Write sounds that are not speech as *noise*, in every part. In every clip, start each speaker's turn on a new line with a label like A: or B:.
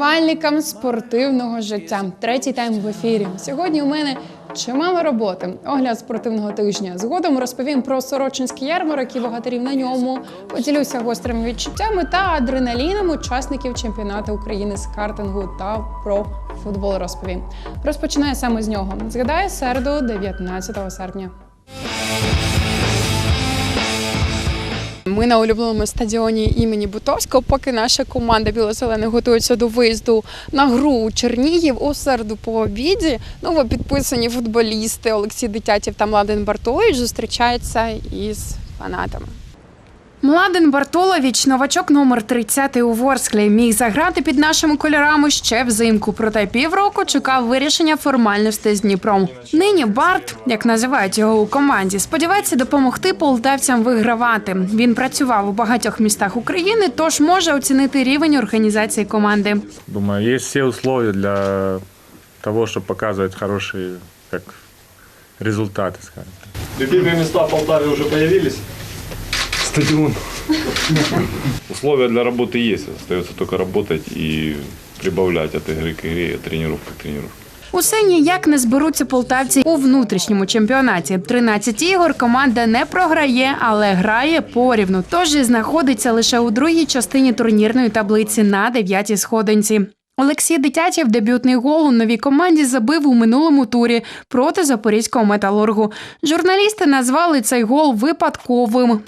A: вболівальникам спортивного життя. Третій тайм в ефірі. Сьогодні у мене чимало роботи. Огляд спортивного тижня. Згодом розповім про сорочинський ярмарок і богатирів на ньому. Поділюся гострими відчуттями та адреналіном учасників чемпіонату України з картингу та про футбол. Розповім. Розпочинаю саме з нього. Згадаю середу, 19 серпня. Ми на улюбленому стадіоні імені Бутовського, поки наша команда біло-зелена готується до виїзду на гру у Чернігів у середу по обіді. Новопідписані футболісти Олексій Дитятів та Младен Бартолович зустрічаються із фанатами. Младен Бартолович, новачок номер 30 у Ворсклі, міг заграти під нашими кольорами ще взимку. Проте півроку чекав вирішення формальностей з Дніпром. Нині Барт, як називають його у команді, сподівається допомогти полтавцям вигравати. Він працював у багатьох містах України, тож може оцінити рівень організації команди.
B: Думаю, есть все условия для того, чтобы показывать хорошие как, результаты, скажем.
C: Любимые места в Полтаве уже появились?
B: Стадион.
D: Условия для работы есть, остается только работать и прибавлять от игры к игре, от тренировки к тренировке.
A: Усе ніяк не зберуться полтавці у внутрішньому чемпіонаті. 13 ігор команда не програє, але грає порівну. Тож і знаходиться лише у другій частині турнірної таблиці на дев'ятій сходинці. Олексій Дитятєв дебютний гол у новій команді забив у минулому турі проти запорізького металургу. Журналісти назвали цей гол випадковим.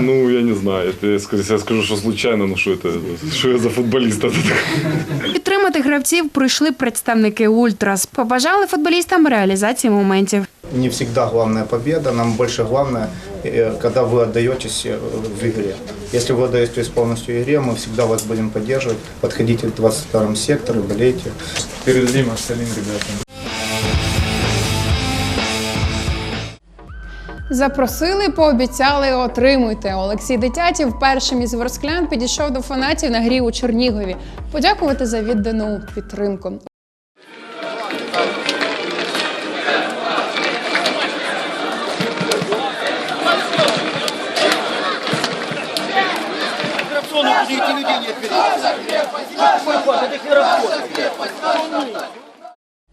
D: Ну, я не знаю, это, я скажу, я скажу, что случайно, ну что это, что я за футболист это такой?
A: Підтримати гравців прийшли представники Ультрас. Побажали футболістам реалізації моментів.
E: Не всегда главная победа, нам больше главное, э, когда вы отдаетесь э, в игре. Если вы отдаетесь полностью игре, мы всегда вас будем поддерживать. Подходите в 22 сектор и болейте.
C: Передадим остальным ребятам.
A: Запросили, пообіцяли, отримуйте. Олексій Дитятів першим із ворсклян підійшов до фанатів на грі у Чернігові. Подякувати за віддану підтримку.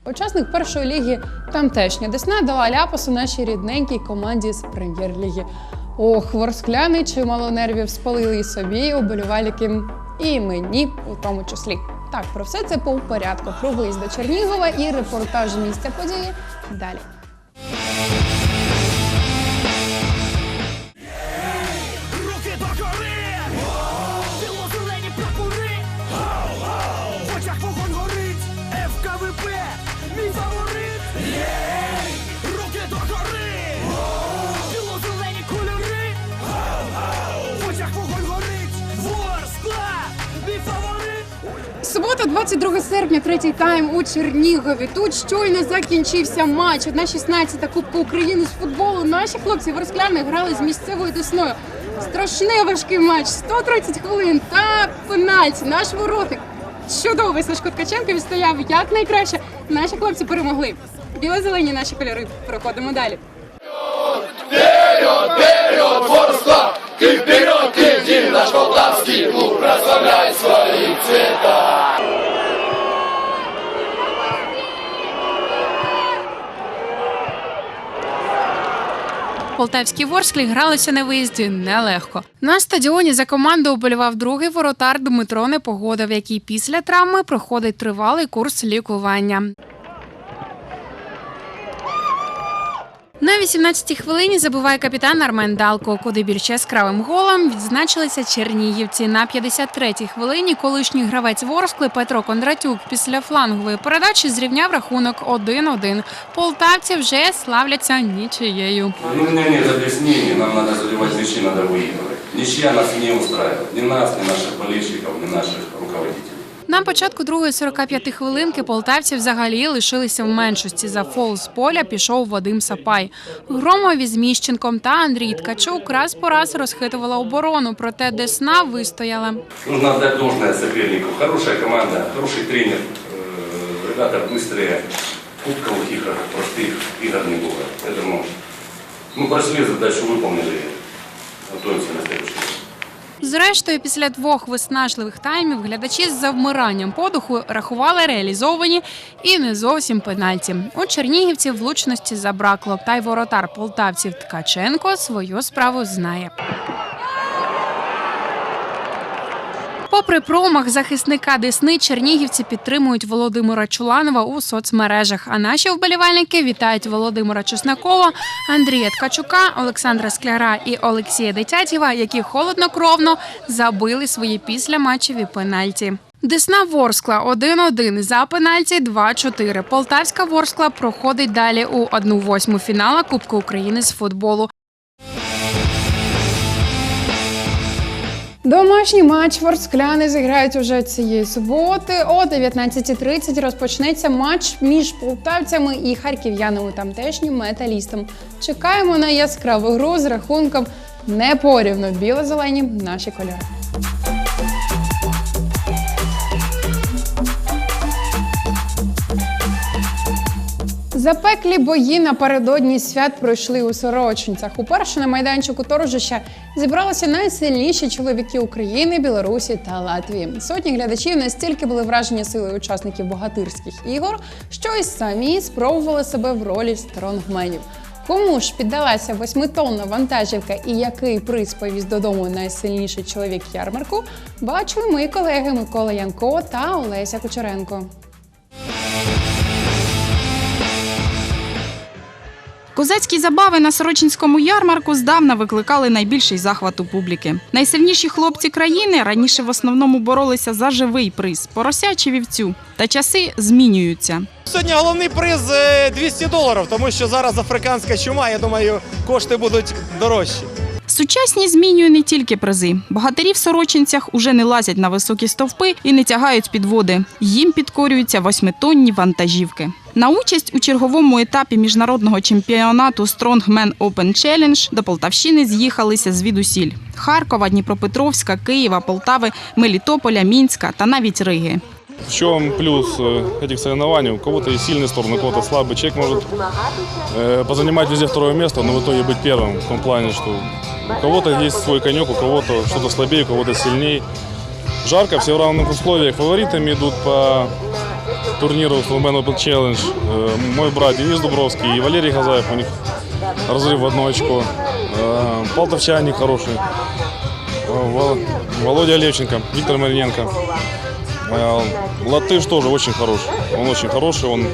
A: Учасник першої ліги тамтешня Десна дала ляпасу нашій рідненькій команді з прем'єр-ліги. Ох, ворскляни чимало нервів спалили і собі, оболівальники, і мені у тому числі. Так, про все це по порядку. Про виїзд до Чернігова і репортаж місця події далі. Субота, 22 серпня, третій тайм у Чернігові. Тут щойно закінчився матч. Одна 16 Кубка України з футболу. Наші хлопці в ворскляни грали з місцевою десною. Страшний важкий матч. 130 хвилин та пенальті. Наш воротник. Чудовий Сашко Ткаченко відстояв як найкраще. Наші хлопці перемогли. Біло-зелені наші кольори. Проходимо далі. Полтавські ворсклі гралися на виїзді нелегко. На стадіоні за команду оболівав другий воротар Дмитро Непогодов, який після травми проходить тривалий курс лікування. На 18-й хвилині забиває капітан Армен Далко, куди більш яскравим голом відзначилися чернігівці. На 53-й хвилині колишній гравець Ворскли Петро Кондратюк після флангової передачі зрівняв рахунок 1-1. Полтавці вже славляться нічиєю.
F: Ну, у меня нет объяснений, нам надо заливать мячи, надо выигрывать. Ничья нас не устраивает. Ни нас, ни наших болельщиков, ни наших руководителей.
A: На початку другої 45 хвилинки полтавці взагалі лишилися в меншості. За фол з поля пішов Вадим Сапай. Громові з Міщенком та Андрій Ткачук раз по раз розхитувала оборону, проте Десна вистояла.
F: Нужно отдать должное сопернику. Хорошая команда, хороший тренер. Э, Ребята быстрые. Кубковых игр, простых игр не было. Поэтому мы прошли задачу, выполнили. Готовимся на следующий.
A: Зрештою, після двох виснажливих таймів глядачі з завмиранням подуху рахували реалізовані і не зовсім пенальті. У Чернігівців влучності забракло, та й воротар полтавців Ткаченко свою справу знає. Попри промах захисника Десни, чернігівці підтримують Володимира Чуланова у соцмережах. А наші вболівальники вітають Володимира Чеснокова, Андрія Ткачука, Олександра Скляра і Олексія Детятєва, які холоднокровно забили свої післяматчеві пенальті. Десна Ворскла 1-1, за пенальті 2-4. Полтавська Ворскла проходить далі у 1-8 фінала Кубку України з футболу. Домашній матч ворскляни зіграють уже цієї суботи. О 19.30 розпочнеться матч між полтавцями і харків'янами тамтешнім металістом. Чекаємо на яскраву гру з рахунком непорівно біло-зелені наші кольори. Запеклі бої напередодні свят пройшли у Сорочинцях. Уперше на майданчику торжища зібралися найсильніші чоловіки України, Білорусі та Латвії. Сотні глядачів настільки були вражені силою учасників богатирських ігор, що й самі спробували себе в ролі стронгменів. Кому ж піддалася восьмитонна вантажівка і який приз повіз додому найсильніший чоловік ярмарку, бачили мої колеги Микола Янко та Олеся Кучеренко.
G: Козацькі забави на Сорочинському ярмарку здавна викликали найбільший захват у публіки. Найсильніші хлопці країни раніше в основному боролися за живий приз порося чи вівцю. Та часи змінюються.
H: Сьогодні головний приз е, 200 доларів, тому що зараз африканська чума. Я думаю, кошти будуть дорожчі.
G: Сучасні змінює не тільки призи. Богатирі в сорочинцях уже не лазять на високі стовпи і не тягають підводи. Їм підкорюються восьмитонні вантажівки. На участь у черговому етапі міжнародного чемпіонату Strongman Open Challenge до Полтавщини з'їхалися звідусіль: Харкова, Дніпропетровська, Києва, Полтави, Мелітополя, Мінська та навіть Риги.
I: В чем плюс э, этих соревнований? У кого-то есть сильные стороны, у кого-то слабый. Человек может э, позанимать везде второе место, но в итоге быть первым. В том плане, что у кого-то есть свой конек, у кого-то что-то слабее, у кого-то сильнее. Жарко, все в равных условиях. Фаворитами идут по турниру Strongman Open Challenge. Э, мой брат Денис Дубровский и Валерий Газаев. У них разрыв в одно очко. Э, Полтовчане хороший. Вол- Володя Левченко, Виктор Мариненко. Э, Латыш тоже очень хороший. Он очень хороший. Он,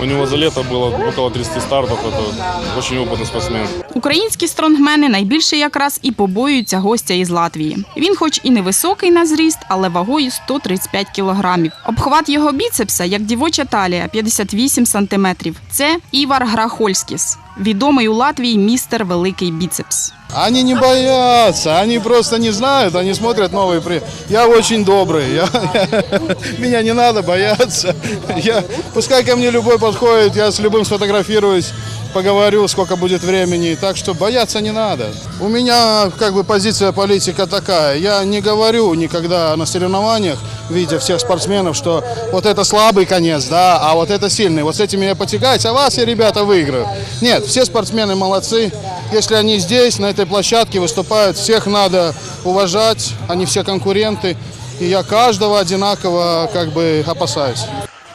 I: у него за лето было около 30 стартов. Это очень опытный спортсмен.
G: Українські стронгмени найбільше якраз і побоюються гостя із Латвії. Він, хоч і невисокий на зріст, але вагою 135 кілограмів. Обхват його біцепса, як дівоча талія, 58 сантиметрів. Це Івар Грахольськіс, відомий у Латвії містер Великий біцепс.
J: Они не боятся, они просто не знают, они смотрят новые при... Я очень добрый, я, *laughs* меня не надо бояться. Я, пускай ко мне любой подходит, я с любым сфотографируюсь, поговорю, сколько будет времени. Так что бояться не надо. У меня как бы позиция политика такая. Я не говорю никогда на соревнованиях, видя всех спортсменов, что вот это слабый конец, да, а вот это сильный. Вот с этими я потягаюсь, а вас я, ребята, выиграю. Нет, все спортсмены молодцы. Если они здесь, на этой площадке выступают, всех надо уважать, они все конкуренты. И я каждого одинаково как бы опасаюсь.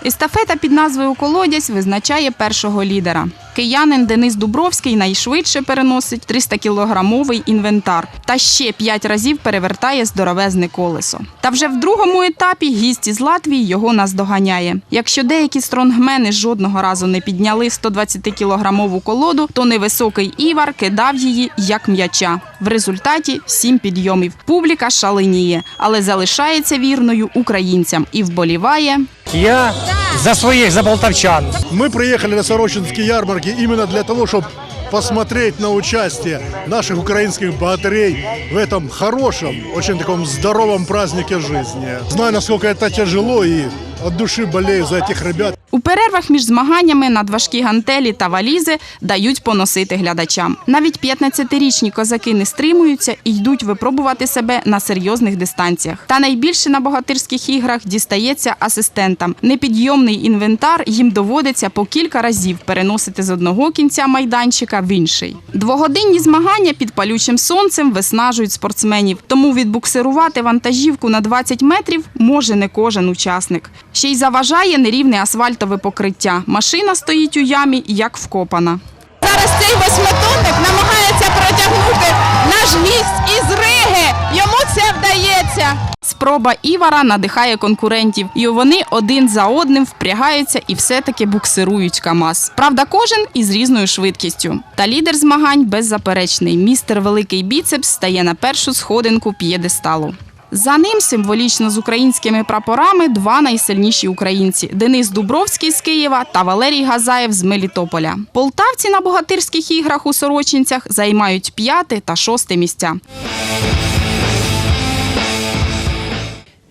G: Естафета під назвою Колодязь визначає першого лідера. Киянин Денис Дубровський найшвидше переносить 300-кілограмовий інвентар та ще п'ять разів перевертає здоровезне колесо. Та вже в другому етапі гість із Латвії його наздоганяє. Якщо деякі стронгмени жодного разу не підняли 120-кілограмову колоду, то невисокий Івар кидав її як м'яча. В результаті сім підйомів. Публіка шаленіє, але залишається вірною українцям і вболіває
H: Я за своїх за полтавчан.
J: Мы приехали на Сорочинские ярмарки именно для того, чтобы посмотреть на участие наших украинских богатырей в этом хорошем, очень таком здоровом празднике жизни. Знаю, насколько это тяжело и от души болею за этих ребят.
G: У перервах між змаганнями надважкі гантелі та валізи дають поносити глядачам. Навіть 15-річні козаки не стримуються і йдуть випробувати себе на серйозних дистанціях. Та найбільше на богатирських іграх дістається асистентам. Непідйомний інвентар їм доводиться по кілька разів переносити з одного кінця майданчика в інший. Двогодинні змагання під палючим сонцем виснажують спортсменів, тому відбуксирувати вантажівку на 20 метрів може не кожен учасник. Ще й заважає нерівне асфальтове покриття. Машина стоїть у ямі як вкопана.
K: Зараз цей восьмитонник намагається протягнути наш ліс із Риги. Йому це вдається.
G: Спроба Івара надихає конкурентів, і вони один за одним впрягаються і все-таки буксирують КАМАЗ. Правда, кожен із різною швидкістю. Та лідер змагань беззаперечний. Містер Великий Біцепс стає на першу сходинку п'єдесталу. За ним символічно з українськими прапорами два найсильніші українці: Денис Дубровський з Києва та Валерій Газаєв з Мелітополя. Полтавці на богатирських іграх у Сорочинцях займають п'яте та шосте місця.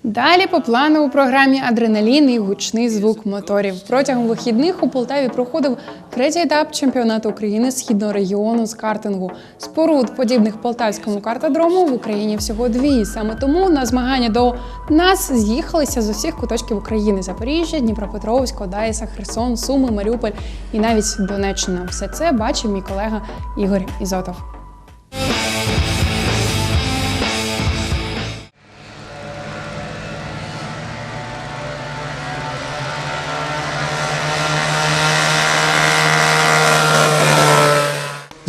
A: Далі по плану у програмі Адреналін і гучний звук моторів. Протягом вихідних у Полтаві проходив третій етап чемпіонату України східного регіону з картингу. Споруд, подібних полтавському картодрому, в Україні всього дві. Саме тому на змагання до нас з'їхалися з усіх куточків України: Запоріжжя, Дніпропетровськ, Одеса, Херсон, Суми, Маріуполь і навіть Донеччина. Все це бачив мій колега Ігор Ізотов.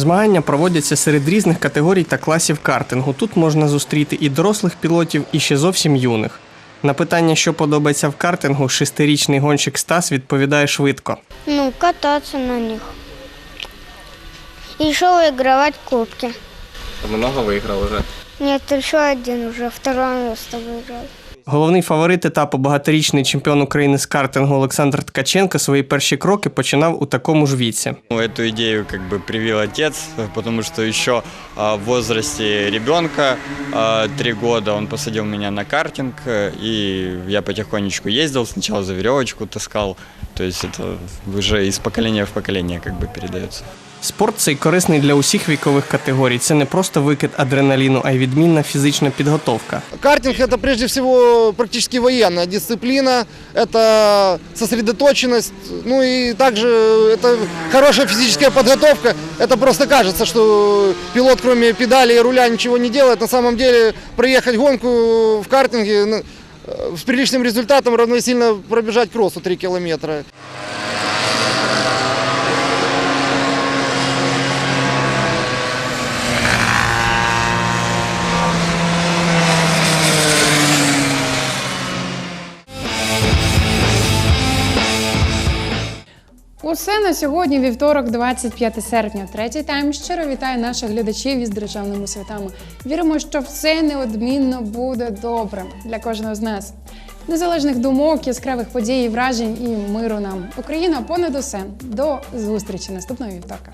L: Змагання проводяться серед різних категорій та класів картингу. Тут можна зустріти і дорослих пілотів, і ще зовсім юних. На питання, що подобається в картингу, шестирічний гонщик Стас відповідає швидко.
M: Ну, кататься на них. Еще выигрывать кубки.
L: Много виграв уже.
M: Нет, еще один уже, второе место выиграл.
L: Головний фаворит етапу багаторічний чемпіон України з картингу Олександр Ткаченко свої перші кроки починав у такому ж віці.
N: Ну, Эту идею как бы привил отец, потому что еще а, в возрасте ребенка, а, три года, он посадил меня на картинг, э, и я потихонечку ездил, сначала за веревочку таскал, то есть это уже из поколения в поколение как бы передается.
L: Спорт цей корисний для усіх вікових категорій. Це не просто викид адреналіну, а й відмінна фізична підготовка.
H: Картинг это прежде всего практически военная дисциплина, это сосредоточенность, ну и также это хорошая физическая подготовка. Это просто кажется, что пилот кроме педали и руля ничего не делает. На самом деле проехать гонку в картинге ну, э, с приличным результатом равносильно пробежать кроссу 3 километра.
A: Усе на сьогодні, вівторок, 25 серпня. Третій тайм щиро вітаю наших глядачів із державними святами. Віримо, що все неодмінно буде добре для кожного з нас. Незалежних думок, яскравих подій, вражень і миру нам. Україна понад усе. До зустрічі наступного вівторка.